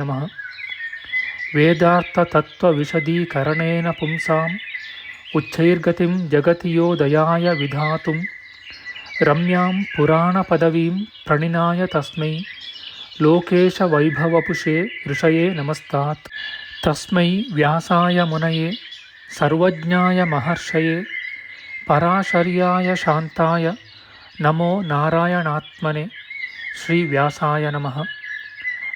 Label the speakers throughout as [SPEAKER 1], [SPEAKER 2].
[SPEAKER 1] नमः वेदार्थतत्त्वविशदीकरणेन पुंसाम् उच्चैर्गतिं जगति यो दयाय विधातुं रम्यां पुराणपदवीं प्रणिनाय तस्मै लोकेशवैभवपुषे ऋषये नमस्तात् तस्मै व्यासाय मुनये सर्वज्ञाय महर्षये पराशर्याय शान्ताय नमो नारायणात्मने श्रीव्यासाय नमः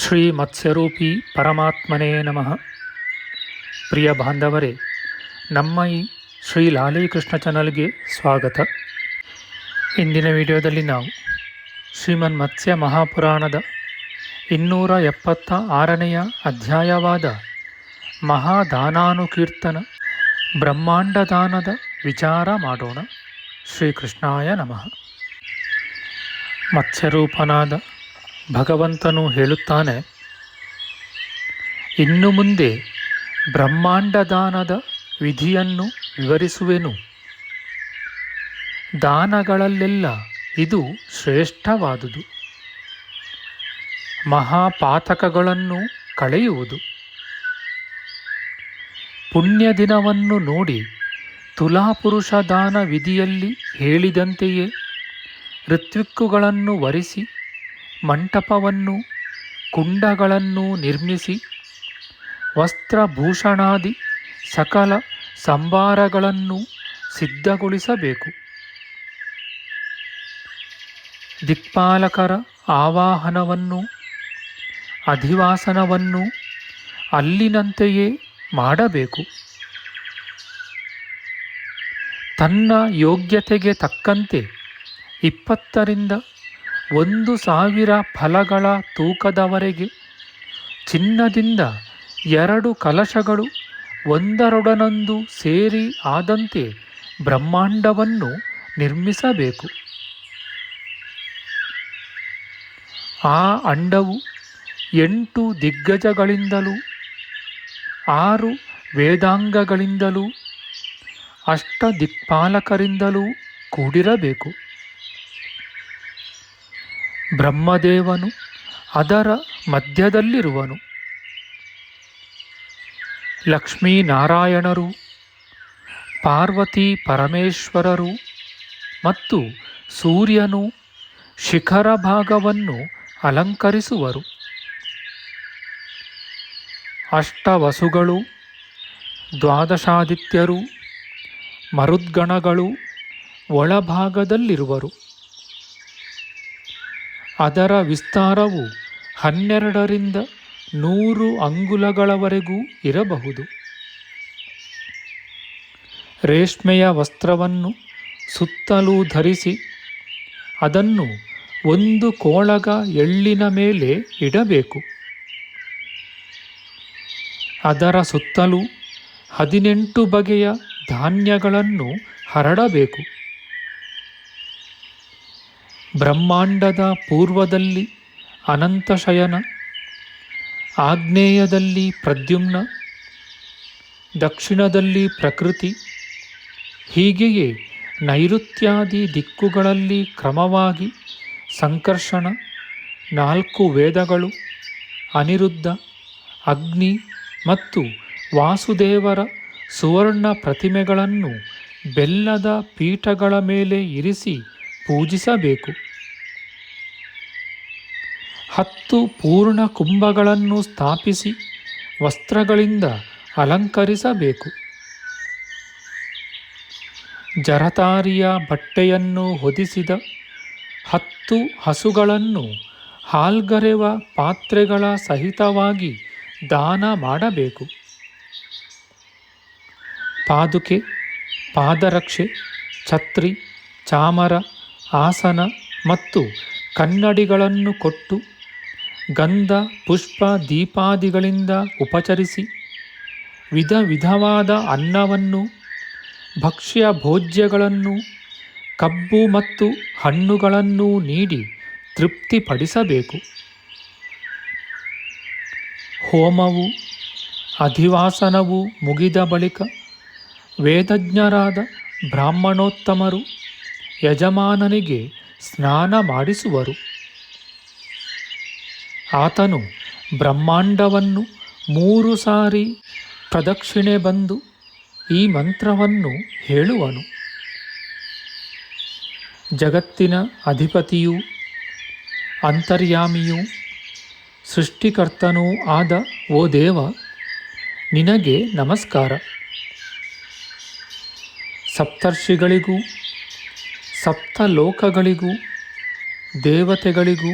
[SPEAKER 1] ಶ್ರೀ ಮತ್ಸ್ಯರೂಪಿ ಪರಮಾತ್ಮನೇ ನಮಃ. ಪ್ರಿಯ ಬಾಂಧವರೇ, ನಮ್ಮ ಈ ಶ್ರೀ ಲಾಲೀಕೃಷ್ಣ ಚಾನಲ್ಗೆ ಸ್ವಾಗತ. ಇಂದಿನ ವಿಡಿಯೋದಲ್ಲಿ ನಾವು ಶ್ರೀಮನ್ ಮತ್ಸ್ಯ ಮಹಾಪುರಾಣದ ಇನ್ನೂರ ಎಪ್ಪತ್ತ ಆರನೆಯ ಅಧ್ಯಾಯವಾದ ಮಹಾದಾನಾನುಕೀರ್ತನ ಬ್ರಹ್ಮಾಂಡದಾನದ ವಿಚಾರ ಮಾಡೋಣ. ಶ್ರೀಕೃಷ್ಣಾಯ ನಮಃ. ಮತ್ಸ್ಯರೂಪನಾದ ಭಗವಂತನು ಹೇಳುತ್ತಾನೆ, ಇನ್ನು ಮುಂದೆ ಬ್ರಹ್ಮಾಂಡದಾನದ ವಿಧಿಯನ್ನು ವಿವರಿಸುವೆನು. ದಾನಗಳಲ್ಲೆಲ್ಲ ಇದು ಶ್ರೇಷ್ಠವಾದುದು. ಮಹಾಪಾತಕಗಳನ್ನು ಕಳೆಯುವುದು. ಪುಣ್ಯ ದಿನವನ್ನು ನೋಡಿ ತುಲಾಪುರುಷ ದಾನ ವಿಧಿಯಲ್ಲಿ ಹೇಳಿದಂತೆಯೇ ಋತ್ವಿಕ್ಕುಗಳನ್ನು ವರಿಸಿ ಮಂಟಪವನ್ನು, ಕುಂಡಗಳನ್ನು ನಿರ್ಮಿಸಿ, ವಸ್ತ್ರಭೂಷಣಾದಿ ಸಕಲ ಸಂಭಾರಗಳನ್ನು ಸಿದ್ಧಗೊಳಿಸಬೇಕು. ದಿಕ್ಪಾಲಕರ ಆವಾಹನವನ್ನು, ಅಧಿವಾಸನವನ್ನು ಅಲ್ಲಿನಂತೆಯೇ ಮಾಡಬೇಕು. ತನ್ನ ಯೋಗ್ಯತೆಗೆ ತಕ್ಕಂತೆ ಇಪ್ಪತ್ತರಿಂದ ಒಂದು ಸಾವಿರ ಫಲಗಳ ತೂಕದವರೆಗೆ ಚಿನ್ನದಿಂದ ಎರಡು ಕಲಶಗಳು ಒಂದರೊಡನೊಂದು ಸೇರಿ ಆದಂತೆ ಬ್ರಹ್ಮಾಂಡವನ್ನು ನಿರ್ಮಿಸಬೇಕು. ಆ ಅಂಡವು ಎಂಟು ದಿಗ್ಗಜಗಳಿಂದಲೂ ಆರು ವೇದಾಂಗಗಳಿಂದಲೂ ಅಷ್ಟ ದಿಕ್ಪಾಲಕರಿಂದಲೂ ಕೂಡಿರಬೇಕು. ಬ್ರಹ್ಮದೇವನು ಅದರ ಮಧ್ಯದಲ್ಲಿರುವನು. ಲಕ್ಷ್ಮೀನಾರಾಯಣರು, ಪಾರ್ವತಿ ಪರಮೇಶ್ವರರು ಮತ್ತು ಸೂರ್ಯನು ಶಿಖರ ಭಾಗವನ್ನು ಅಲಂಕರಿಸುವರು. ಅಷ್ಟವಸುಗಳು, ದ್ವಾದಶಾದಿತ್ಯರು, ಮರುದ್ಗಣಗಳು ಒಳಭಾಗದಲ್ಲಿರುವರು. ಅದರ ವಿಸ್ತಾರವು ಹನ್ನೆರಡರಿಂದ ನೂರು ಅಂಗುಲಗಳವರೆಗೂ ಇರಬಹುದು. ರೇಷ್ಮೆಯ ವಸ್ತ್ರವನ್ನು ಸುತ್ತಲೂ ಧರಿಸಿ ಅದನ್ನು ಒಂದು ಕೋಳಗ ಎಳ್ಳಿನ ಮೇಲೆ ಇಡಬೇಕು. ಅದರ ಸುತ್ತಲೂ ಹದಿನೆಂಟು ಬಗೆಯ ಧಾನ್ಯಗಳನ್ನು ಹರಡಬೇಕು. ಬ್ರಹ್ಮಾಂಡದ ಪೂರ್ವದಲ್ಲಿ ಅನಂತಶಯನ ಆಗ್ನೇಯದಲ್ಲಿ ಪ್ರದ್ಯುಮ್ನ, ದಕ್ಷಿಣದಲ್ಲಿ ಪ್ರಕೃತಿ, ಹೀಗೆಯೇ ನೈಋತ್ಯಾದಿ ದಿಕ್ಕುಗಳಲ್ಲಿ ಕ್ರಮವಾಗಿ ಸಂಕರ್ಷಣ, ನಾಲ್ಕು ವೇದಗಳು, ಅನಿರುದ್ಧ, ಅಗ್ನಿ ಮತ್ತು ವಾಸುದೇವರ ಸುವರ್ಣ ಪ್ರತಿಮೆಗಳನ್ನು ಬೆಲ್ಲದ ಪೀಠಗಳ ಮೇಲೆ ಇರಿಸಿ ಪೂಜಿಸಬೇಕು. ಹತ್ತು ಪೂರ್ಣ ಕುಂಭಗಳನ್ನು ಸ್ಥಾಪಿಸಿ ವಸ್ತ್ರಗಳಿಂದ ಅಲಂಕರಿಸಬೇಕು. ಜರತಾರಿಯ ಬಟ್ಟೆಯನ್ನು ಹೊದಿಸಿದ ಹತ್ತು ಹಸುಗಳನ್ನು ಹಾಲ್ಗರೆವ ಪಾತ್ರೆಗಳ ಸಹಿತವಾಗಿ ದಾನ ಮಾಡಬೇಕು. ಪಾದುಕೆ, ಪಾದರಕ್ಷೆ, ಛತ್ರಿ, ಚಾಮರ ಆಸನ ಮತ್ತು ಕನ್ನಡಿಗಳನ್ನು ಕೊಟ್ಟು ಗಂಧ, ಪುಷ್ಪ, ದೀಪಾದಿಗಳಿಂದ ಉಪಚರಿಸಿ ವಿಧ ವಿಧವಾದ ಅನ್ನವನ್ನು, ಭಕ್ಷ್ಯ ಭೋಜ್ಯಗಳನ್ನು, ಕಬ್ಬು ಮತ್ತು ಹಣ್ಣುಗಳನ್ನು ನೀಡಿ ತೃಪ್ತಿಪಡಿಸಬೇಕು. ಹೋಮವು, ಅಧಿವಾಸನವು ಮುಗಿದ ಬಳಿಕ ವೇದಜ್ಞರಾದ ಬ್ರಾಹ್ಮಣೋತ್ತಮರು ಯಜಮಾನನಿಗೆ ಸ್ನಾನ ಮಾಡಿಸುವರು. ಆತನು ಬ್ರಹ್ಮಾಂಡವನ್ನು ಮೂರು ಸಾರಿ ಪ್ರದಕ್ಷಿಣೆ ಬಂದು ಈ ಮಂತ್ರವನ್ನು ಹೇಳುವನು. ಜಗತ್ತಿನ ಅಧಿಪತಿಯೂ ಅಂತರ್ಯಾಮಿಯೂ ಸೃಷ್ಟಿಕರ್ತನೂ ಆದ ಓ ದೇವ, ನಿನಗೆ ನಮಸ್ಕಾರ. ಸಪ್ತರ್ಷಿಗಳಿಗೂ ಸಪ್ತಲೋಕಗಳಿಗೂ, ದೇವತೆಗಳಿಗೂ,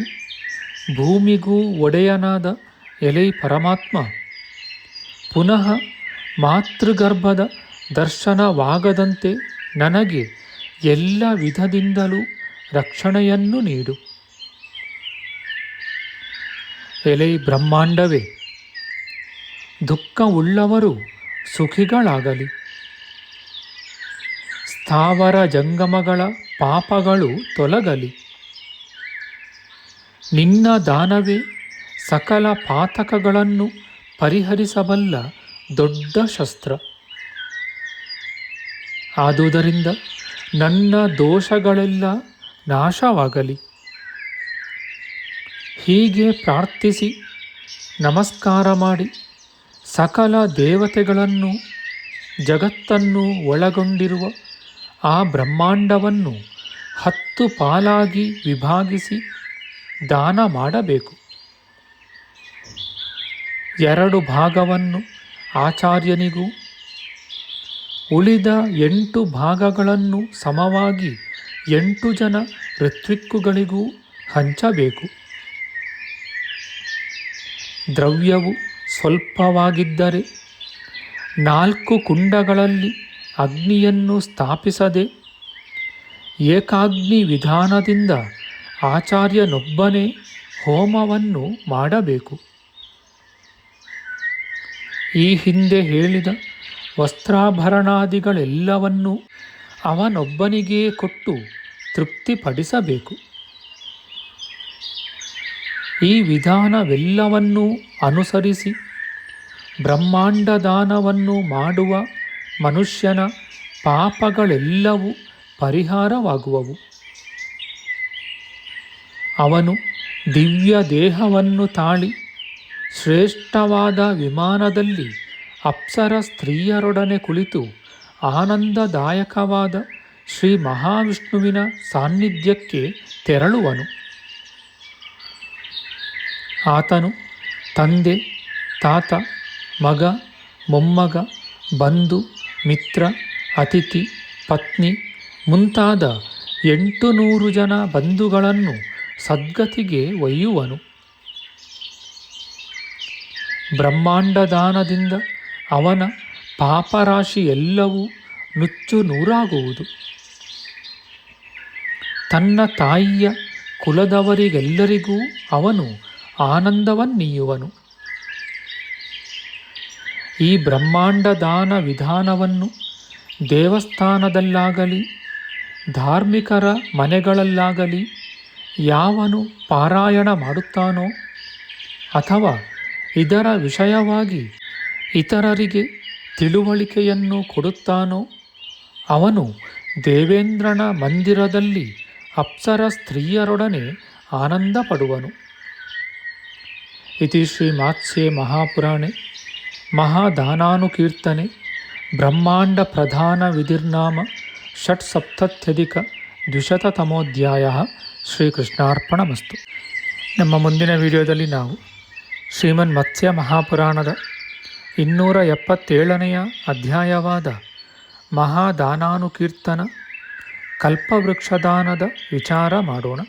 [SPEAKER 1] ಭೂಮಿಗೂ ಒಡೆಯನಾದ ಎಲೈ ಪರಮಾತ್ಮ ಪುನಃ ಮಾತೃಗರ್ಭದ ದರ್ಶನವಾಗದಂತೆ ನನಗೆ ಎಲ್ಲ ವಿಧದಿಂದಲೂ ರಕ್ಷಣೆಯನ್ನು ನೀಡು. ಎಲೈ ಬ್ರಹ್ಮಾಂಡವೇ, ದುಃಖವುಳ್ಳವರು ಸುಖಿಗಳಾಗಲಿ. ಸ್ಥಾವರ ಜಂಗಮಗಳ ಪಾಪಗಳು ತೊಲಗಲಿ. ನಿನ್ನ ದಾನವೇ ಸಕಲ ಪಾತಕಗಳನ್ನು ಪರಿಹರಿಸಬಲ್ಲ ದೊಡ್ಡ ಶಸ್ತ್ರ. ಆದುದರಿಂದ ನನ್ನ ದೋಷಗಳೆಲ್ಲ ನಾಶವಾಗಲಿ. ಹೀಗೆ ಪ್ರಾರ್ಥಿಸಿ, ನಮಸ್ಕಾರ ಮಾಡಿ, ಸಕಲ ದೇವತೆಗಳನ್ನು, ಜಗತ್ತನ್ನು ಒಳಗೊಂಡಿರುವ ಆ ಬ್ರಹ್ಮಾಂಡವನ್ನು ಹತ್ತು ಪಾಲಾಗಿ ವಿಭಾಗಿಸಿ ದಾನ ಮಾಡಬೇಕು. ಎರಡು ಭಾಗವನ್ನು ಆಚಾರ್ಯನಿಗೂ, ಉಳಿದ ಎಂಟು ಭಾಗಗಳನ್ನು ಸಮವಾಗಿ ಎಂಟು ಜನ ಋತ್ವಿಕ್ಕುಗಳಿಗೂ ಹಂಚಬೇಕು. ದ್ರವ್ಯವು ಸ್ವಲ್ಪವಾಗಿದ್ದರೆ ನಾಲ್ಕು ಕುಂಡಗಳಲ್ಲಿ ಅಗ್ನಿಯನ್ನು ಸ್ಥಾಪಿಸದೆ ಏಕಾಗ್ನಿ ವಿಧಾನದಿಂದ ಆಚಾರ್ಯನೊಬ್ಬನೇ ಹೋಮವನ್ನು ಮಾಡಬೇಕು. ಈ ಹಿಂದೆ ಹೇಳಿದ ವಸ್ತ್ರಾಭರಣಾದಿಗಳೆಲ್ಲವನ್ನೂ ಅವನೊಬ್ಬನಿಗೇ ಕೊಟ್ಟು ತೃಪ್ತಿಪಡಿಸಬೇಕು. ಈ ವಿಧಾನವೆಲ್ಲವನ್ನೂ ಅನುಸರಿಸಿ ಬ್ರಹ್ಮಾಂಡ ದಾನವನ್ನು ಮಾಡುವ ಮನುಷ್ಯನ ಪಾಪಗಳೆಲ್ಲವೂ ಪರಿಹಾರವಾಗುವವು. ಅವನು ದಿವ್ಯ ದೇಹವನ್ನು ತಾಳಿ ಶ್ರೇಷ್ಠವಾದ ವಿಮಾನದಲ್ಲಿ ಅಪ್ಸರ ಸ್ತ್ರೀಯರೊಡನೆ ಕುಳಿತು ಆನಂದದಾಯಕವಾದ ಶ್ರೀ ಮಹಾವಿಷ್ಣುವಿನ ಸಾನ್ನಿಧ್ಯಕ್ಕೆ ತೆರಳುವನು. ಆತನು ತಂದೆ, ತಾತ, ಮಗ, ಮೊಮ್ಮಗ, ಬಂಧು ಮಿತ್ರ, ಅತಿಥಿ, ಪತ್ನಿ ಮುಂತಾದ ಎಂಟು ನೂರು ಜನ ಬಂಧುಗಳನ್ನು ಸದ್ಗತಿಗೆ ಒಯ್ಯುವನು. ಬ್ರಹ್ಮಾಂಡ ದಾನದಿಂದ ಅವನ ಪಾಪರಾಶಿ ಎಲ್ಲವೂ ನುಚ್ಚು ನೂರಾಗುವುದು. ತನ್ನ ತಾಯಿಯ ಕುಲದವರಿಗೆಲ್ಲರಿಗೂ ಅವನು ಆನಂದವನ್ನೀಯುವನು. ಈ ಬ್ರಹ್ಮಾಂಡ ದಾನ ವಿಧಾನವನ್ನು ದೇವಸ್ಥಾನದಲ್ಲಾಗಲಿ, ಧಾರ್ಮಿಕರ ಮನೆಗಳಲ್ಲಾಗಲಿ ಯಾವನು ಪಾರಾಯಣ ಮಾಡುತ್ತಾನೋ ಅಥವಾ ಇದರ ವಿಷಯವಾಗಿ ಇತರರಿಗೆ ತಿಳುವಳಿಕೆಯನ್ನು ಕೊಡುತ್ತಾನೋ, ಅವನು ದೇವೇಂದ್ರನ ಮಂದಿರದಲ್ಲಿ ಅಪ್ಸರ ಸ್ತ್ರೀಯರೊಡನೆ ಆನಂದ ಪಡುವನು ಇತಿ ಶ್ರೀ ಮಾತ್ಸ್ಯೆ ಮಹಾಪುರಾಣೆ. ಮಹಾದಾನಾನುಕೀರ್ತನೆ, ಬ್ರಹ್ಮಾಂಡ ಪ್ರಧಾನ ವಿಧಿರ್ನಾಮ ಷಟ್ಸಪ್ತತ್ಯಧಿಕ ದ್ವಿಶತತಮೋಧ್ಯಾಯ ಶ್ರೀಕೃಷ್ಣಾರ್ಪಣಮಸ್ತು. ನಮ್ಮ ಮುಂದಿನ ವಿಡಿಯೋದಲ್ಲಿ ನಾವು ಶ್ರೀಮನ್ ಮತ್ಸ್ಯ ಮಹಾಪುರಾಣದ ಇನ್ನೂರ ಎಪ್ಪತ್ತೇಳನೆಯ ಅಧ್ಯಾಯವಾದ ಮಹಾದಾನಾನುಕೀರ್ತನ ಕಲ್ಪವೃಕ್ಷದಾನದ ವಿಚಾರ ಮಾಡೋಣ.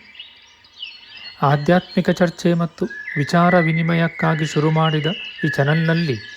[SPEAKER 1] ಆಧ್ಯಾತ್ಮಿಕ ಚರ್ಚೆ ಮತ್ತು ವಿಚಾರ ವಿನಿಮಯಕ್ಕಾಗಿ ಶುರು ಮಾಡಿದ ಈ ಚಾನಲ್ನಲ್ಲಿ